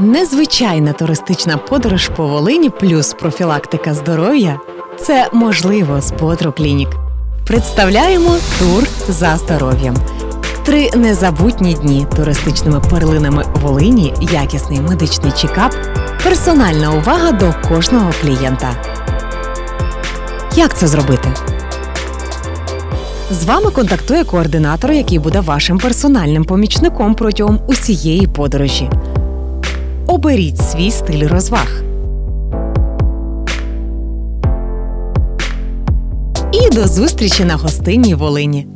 Незвичайна туристична подорож по Волині плюс профілактика здоров'я це можливо з Клінік. Представляємо тур за здоров'ям. Три незабутні дні туристичними перлинами Волині, якісний медичний чекап, персональна увага до кожного клієнта. Як це зробити? З вами контактує координатор, який буде вашим персональним помічником протягом усієї подорожі. Оберіть свій стиль розваг. І до зустрічі на гостинній Волині.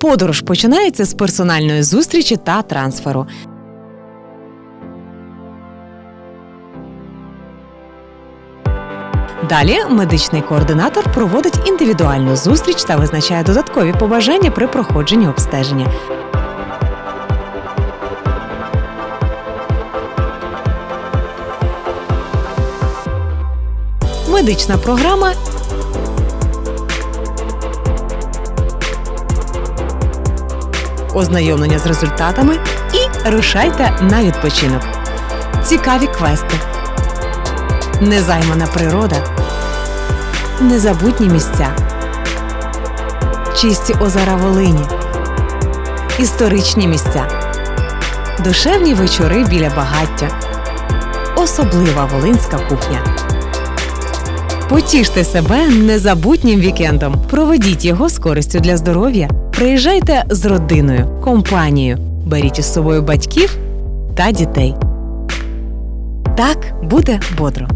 Подорож починається з персональної зустрічі та трансферу. Далі медичний координатор проводить індивідуальну зустріч та визначає додаткові побажання при проходженні обстеження. Медична програма. Ознайомлення з результатами і рушайте на відпочинок. Цікаві квести, незаймана природа, незабутні місця, чисті озера Волині, історичні місця, душевні вечори біля багаття, особлива волинська кухня. Потіште себе незабутнім вікендом. Проведіть його з користю для здоров'я. Приїжджайте з родиною, компанією. Беріть із собою батьків та дітей. Так буде бодро.